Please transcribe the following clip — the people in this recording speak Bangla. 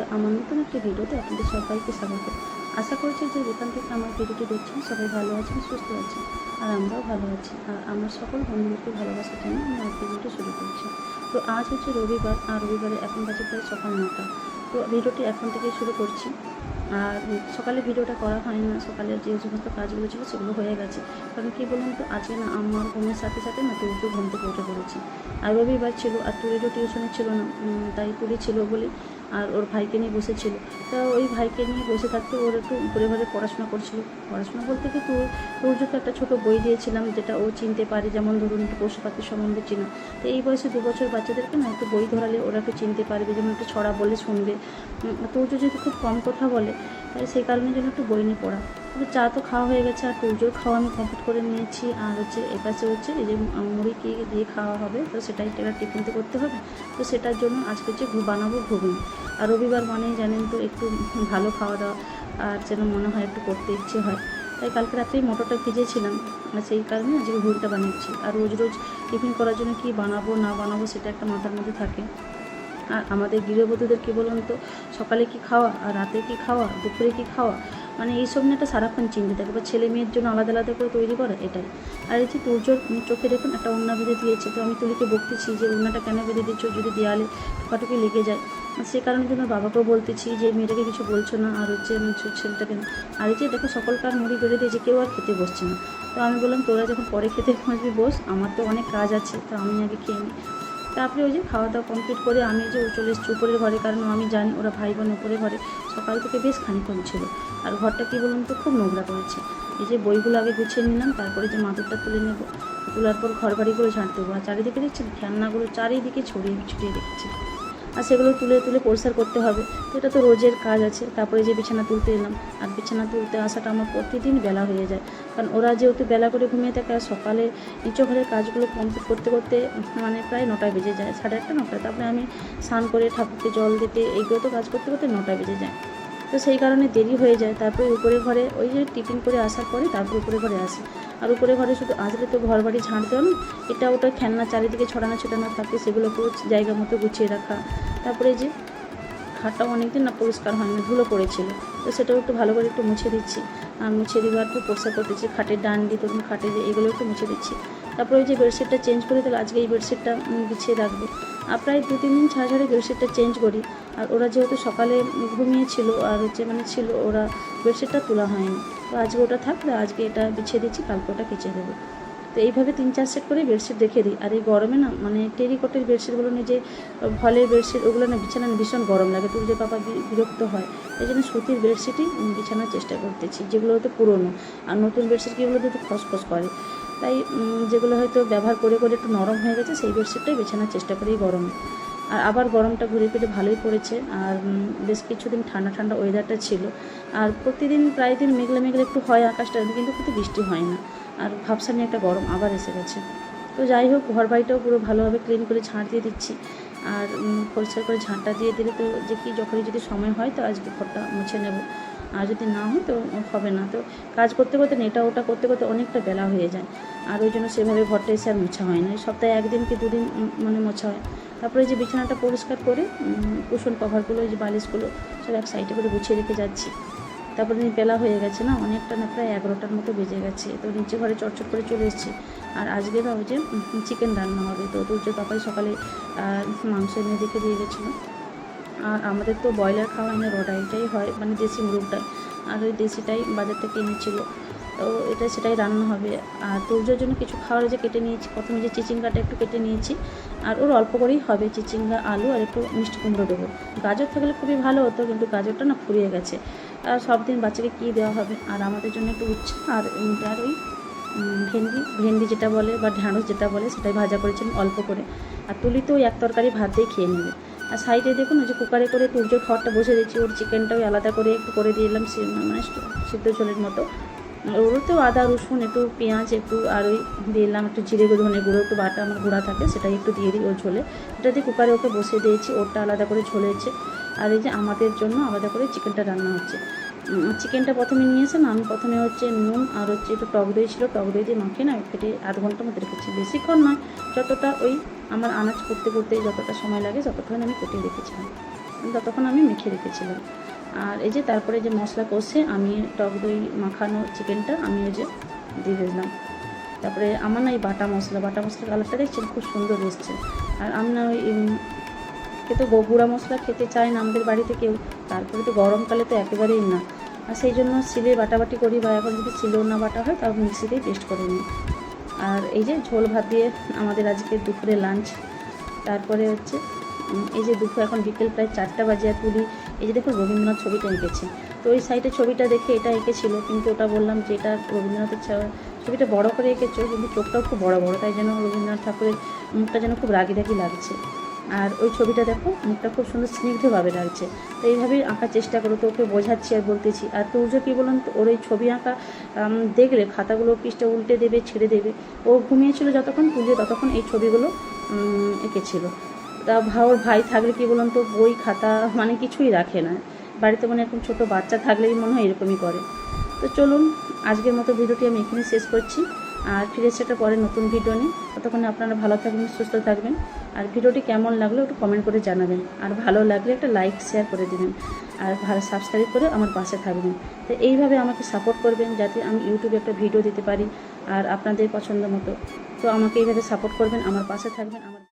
মৌমিতা আমার নতুন একটা ভিডিওতে আপনাদের সবাইকে স্বাগত। আশা করছি যে যেখান থেকে আমার ভিডিওটি দেখছেন, সবাই ভালো আছেন, সুস্থ আছেন, আর আমরাও ভালো আছি। আর আমার সকল বন্ধুদেরকে ভালোবাসার জন্য আমি আজ ভিডিওটি শুরু করছি। তো আজ হচ্ছে রবিবার, আর রবিবারে এখন বাজে প্রায় সকাল নটা তো ভিডিওটি এখন থেকে শুরু করছি। আর সকালে ভিডিওটা করা হয় না সকালে যে সমস্ত কাজগুলো ছিল সেগুলো হয়ে গেছে। কারণ কী বলুন তো, আজকে না আমার ঘুমের সাথে সাথে না তুই ঘুম থেকে উঠে পড়েছি। আর রবিবার ছিল, আর তুলিরও টিউশনে ছিল না তাই তুলি ছিল বলে আর ওর ভাইকে নিয়ে বসেছিল। তা ওই ভাইকে নিয়ে বসে থাকতে ওর একটু ঘুরে ঘরে পড়াশোনা করছিল। পড়াশোনা বলতে কি তোর তোর একটা ছোটো বই দিয়েছিলাম যেটা ও চিনতে পারে, যেমন ধরুন একটু পশু পাখির সম্বন্ধে চিনো। তো এই বয়সে দু বছর বাচ্চাদেরকে না একটু বই ধরালে ওরা একটু চিনতে পারবে, যেমন একটু ছড়া বলে শুনবে। তোর যদি খুব কম কথা বলে তাই সেই কারণে যেন একটু বই নিয়ে পড়া। চা তো খাওয়া হয়ে গেছে, আর টুজোর খাওয়া আমি কমপ্লিট করে নিয়েছি। আর হচ্ছে এপাশে হচ্ছে এই যে মুড়ি কি দিয়ে খাওয়া হবে, তো সেটাই একটা টিফিন তো করতে হবে। তো সেটার জন্য আজকে হচ্ছে বানাবো ঘুগনি। আর রবিবার মানেই জানেন তো একটু ভালো খাওয়া দাওয়া, আর যেন মনে হয় একটু করতে ইচ্ছে হয়। তাই কালকে রাত্রেই মটরটা ভিজেছিলাম আর সেই কারণে আজকে ঘুগনিটা বানিয়েছি। আর রোজ রোজ টিফিন করার জন্য কি বানাবো, না বানাবো সেটা একটা মাথার মধ্যে থাকে। আর আমাদের গৃহবধূদের কী বলুন তো, সকালে কি খাওয়া, আর রাতে কি খাওয়া, দুপুরে কি খাওয়া মানে এইসব নিয়ে একটা সারাক্ষণ চিন্তা থাকে বা ছেলে মেয়ের জন্য আলাদা আলাদা করে তৈরি করা, এটাই। আর এই যে তুর্যর চোখে দেখুন, একটা ওড়না বেঁধে দিয়েছে, তো আমি তুলিকে বকতেছি যে ওড়নাটা কেন বেঁধে দিচ্ছ, যদি দেয়ালে টুকাটুকি লেগে যায়। সে কারণে জন্য বাবাকেও বলতেছি যে মেয়েটাকে কিছু বলছো না, আর হচ্ছে ছেলেটাকে আর এই যে দেখো সকলকার মুড়ি বেড়ে দিয়েছে কেউ আর খেতে বসছে না। তো আমি বললাম, তোরা যখন পরে খেতে বসবি, বস, আমার তো অনেক কাজ আছে, তো আমি আগে খেয়ে নিই তারপরে ওই যে খাওয়া দাওয়া কমপ্লিট করে আমি যে চলে এসেছি উপরের ঘরে, কারণ আমি জানি ওরা ভাই বোন উপরে ঘরে সকাল থেকে বেশ খানিক্ষণ ছিল। আর ঘরটা কী বলুন তো, খুব নোংরা করেছে। এই যে বইগুলো আগে গুছিয়ে নিলাম, তারপরে যে মাদুরটা তুলে নেব, তোলার পর ঘর বাড়িগুলো ঝাঁট দেবো। আর চারিদিকে দেখছি খেলনাগুলো চারিদিকে ছড়িয়ে ছড়িয়ে রেখেছি আর সেগুলো তুলে তুলে পরিষ্কার করতে হবে। তো এটা তো রোজের কাজ আছে। তারপরে যে বিছানা তুলতে এলাম, আর বিছানা তুলতে আসাটা আমার প্রতিদিন বেলা হয়ে যায়। কারণ ওরা যেহেতু বেলা করে ঘুমিয়ে থাকে, আর সকালে নিচু ঘরের কাজগুলো কমপ্লিট করতে করতে মানে প্রায় নটায় বেজে যায়, সাড়ে আটটা, নটায়। তারপরে আমি স্নান করে ঠাকুরকে জল দিতে, এইগুলো তো কাজ করতে করতে নটায় বেজে যায়। তো সেই কারণে দেরি হয়ে যায়। তারপরে উপরে ঘরে ওই যে টিফিন করে আসার পরে তারপর উপরে ঘরে আসি। আর উপরে ঘরে শুধু আসলে তো ঘর বাড়ি ঝাঁট দেওয়া না, এটা ওটা খেলনা চারিদিকে ছড়ানো ছোটানো থাকে সেগুলোকেও জায়গা মতো গুছিয়ে রাখা। তারপরে যে খাটটাও অনেকদিন না পরিষ্কার হয় না ধুলো পড়েছিল। তো সেটাও একটু ভালো করে একটু মুছে দিচ্ছি। আর মুছে দেওয়ার পর পরিষ্কার করতেছি, খাটের ডান্ডি, তরুণ খাটে যে এগুলো একটু মুছে দিচ্ছি। তারপরে ওই যে বেডশিটটা চেঞ্জ করে দিলে আজকে এই বেডশিটটা বিছিয়ে রাখব। প্রায় দু, তিন দিন ছাড়া ছাড়া বেডশিটটা চেঞ্জ করি। আর ওরা যেহেতু সকালে ঘুমিয়েছিল আর হচ্ছে মানে ছিল, ওরা বেডশিটটা তোলা হয়নি। তো আজকে ওটা থাকলে আজকে এটা বিছিয়ে দিচ্ছি, কালকে ওটা কেচে দেবো। তো এইভাবে তিন, চার সেট করে বেডশিট রেখে দিই। আর এই গরমে না মানে টেরিকটের বেডশিটগুলো নিয়ে যে ভলের বেডশিট ওগুলো না বিছানা ভীষণ গরম লাগে। বাবা বি- বিরক্ত হয়, এই জন্য সুতির বেডশিটই বিছানার চেষ্টা করতেছি, যেগুলো হয়তো পুরনো। আর নতুন বেডশিটগুলো তো একটু খসখস করে। তাই যেগুলো হয়তো ব্যবহার করে করে একটু নরম হয়ে গেছে, সেই বেডশিটটাই বিছানার চেষ্টা করি গরমে। আর আবার গরমটা ঘুরে ফিরে ভালোই পড়েছে। আর বেশ কিছুদিন ঠান্ডা ঠান্ডা ওয়েদারটা ছিল। আর প্রতিদিন প্রায় দিন মেঘলা মেঘলা একটু হয় আকাশটা, কিন্তু কিন্তু বৃষ্টি হয় না। আর ভাবসানি একটা গরম আবার এসে গেছে। তো যাই হোক ঘর বাড়িটাও পুরো ভালোভাবে ক্লিন করে ঝাঁট দিয়ে দিচ্ছি। আর পরিষ্কার করে ঝাঁটটা দিয়ে দিলে তো যে কি, যখনই যদি সময় হয় তো আজকে ঘরটা মুছে নেব। আর যদি না হয় তো হবে না। তো কাজ করতে করতে নেটা ওটা করতে করতে অনেকটা বেলা হয়ে যায়। আর ওই জন্য সেভাবে ঘরটা এসে আর মোছা হয় না। সপ্তাহে একদিন কি দুদিন মানে মোছা হয়। তারপরে যে বিছানাটা পরিষ্কার করে কুশন কভারগুলো যে বালিশগুলো, সব এক সাইডে করে গুছিয়ে রেখে যাচ্ছি। তারপরে নি- বেলা হয়ে গেছে না, অনেকটা না প্রায় এগারোটার মতো বেজে গেছে। তো নিচে ঘরে চটচট করে চলে এসেছি। আর আজকে না ওই যে চিকেন রান্না হবে। তো তুর্য পাপাই সকালে মাংস এনে দেখে দিয়ে গেছিল। আর আমাদের তো ব্রয়লার খাওয়া না রোডাইটাই হয় মানে দেশি মুরগটা আর ওই দেশিটাই বাজার থেকে এনেছিল। তো এটা সেটাই রান্না হবে। আর তুর্যর জন্য কিছু খাওয়ার যে কেটে নিয়েছি, প্রথমে যে চিচিঙ্গাটা একটু কেটে নিয়েছি। আর ওর অল্প করেই হবে চিচিঙ্গা, আলু আর একটু মিষ্টি কুমড়ো দেবো। গাজর থাকলে খুবই ভালো হতো, কিন্তু গাজরটা না ফুরিয়ে গেছে। আর সব দিন বাচ্চাকে কী দেওয়া হবে? আর আমাদের জন্য একটু উচ্ছে আর আর ওই ভেন্ডি ভেন্ডি যেটা বলে বা ঢ্যাঁড়স যেটা বলে, সেটাই ভাজা করেছিলাম অল্প করে। আর তুলি তো ওই এক তরকারি ভাত দিয়ে খেয়ে নেবে। আর সাইডে দেখুন, ওই যে কুকারে করে তুর্যর খাওয়ারটা বসে দিয়েছি। ওর চিকেনটাও আলাদা করে একটু করে দিলাম মানে সিদ্ধ ঝোলের মতো। ওরও তো আদা, রসুন, একটু পেঁয়াজ, একটু আর ওই দিলাম, একটু জিরে ধনে গুঁড়ো, একটু বাটা, আমার গুঁড়া থাকে, সেটাই একটু দিয়ে দিই ওর ঝোলে। এটা দিয়ে কুকারে ওকে বসে দিয়েছি, ওরটা আলাদা করে ঝোলেছে। আর এই যে আমাদের জন্য আলাদা করে চিকেনটা রান্না হচ্ছে। চিকেনটা প্রথমে নিয়েছে না, আমি প্রথমে হচ্ছে নুন আর হচ্ছে একটু টক দই ছিল, টক দই দিয়ে মাখিয়ে না কেটে আধ ঘণ্টার মধ্যে রেখেছি। বেশিক্ষণ নয়, যতটা ওই আমার আনাজ করতে করতে যতটা সময় লাগে যতক্ষণ আমি কেটে রেখেছিলাম। ততক্ষণ আমি মেখে রেখেছিলাম। আর এই যে তারপরে যে মশলা কষে আমি টক দই মাখানো চিকেনটা আমি ওই যে দিয়ে দিলাম। তারপরে আমার না এই বাটা মশলা, বাটা মশলার কালারটা দেখছেন খুব সুন্দর এসছে। আর আমি না ওই খেতে গুঁড়া মশলা খেতে চায় না আমাদের বাড়িতে কেউ, তারপরে তো গরমকালে তো একেবারেই না। আর সেই জন্য সিলে বাটাবাটি করি বা এখন যদি সিলেও না বাটা হয় তাও মিক্সিতেই পেস্ট করে নিই। আর এই যে ঝোল ভাত দিয়ে আমাদের আজকে দুপুরে লাঞ্চ তারপরে হচ্ছে এই যে দুপুর এখন বিকেল প্রায় চারটা বাজে আর তুলি এই যে দেখুন রবীন্দ্রনাথ ছবিটা এঁকেছে। তো ওই সাইডে ছবিটা দেখে এটা এঁকেছিল, কিন্তু ওটা বললাম যে এটা রবীন্দ্রনাথের ছবিটা বড় করে এঁকেছো, কিন্তু চোখটাও খুব বড় বড়, তাই যেন রবীন্দ্রনাথ ঠাকুরের মুখটা যেন খুব রাগি রাগি লাগছে। আর ওই ছবিটা দেখো, মুখটা খুব সুন্দর স্নিগ্ধভাবে লাগছে। তো এইভাবেই আঁকার চেষ্টা করো তো ওকে বোঝাচ্ছি আর বলতেছি। আর তুর্য কী বলুন তো, ওর ওই ছবি আঁকা দেখলে খাতাগুলো পিসটা উল্টে দেবে, ছেড়ে দেবে। ও ঘুমিয়েছিল যতক্ষণ তুলে ততক্ষণ এই ছবিগুলো এঁকেছিল। তা ভা, ওর ভাই থাকলে কি বলুন তো, বই, খাতা মানে কিছুই রাখে না। বাড়িতে মানে এরকম ছোটো বাচ্চা থাকলেই মনে হয় এরকমই করে। তো চলুন, আজকের মতো ভিডিওটি আমি এখানে শেষ করছি। আর ফিরে এসে একটা পরে নতুন ভিডিও নিই ততক্ষণে আপনারা ভালো থাকবেন, সুস্থ থাকবেন। আর ভিডিওটি কেমন লাগল একটু কমেন্ট করে জানাবেন। আর ভালো লাগলে একটা লাইক শেয়ার করে দেবেন। আর ভালো সাবস্ক্রাইব করে আমার পাশে থাকবেন। তো এইভাবে আমাকে সাপোর্ট করবেন যাতে আমি ইউটিউবে একটা ভিডিও দিতে পারি আর আপনাদের পছন্দ মতো। তো আমাকে এইভাবে সাপোর্ট করবেন, আমার পাশে থাকবেন, আমার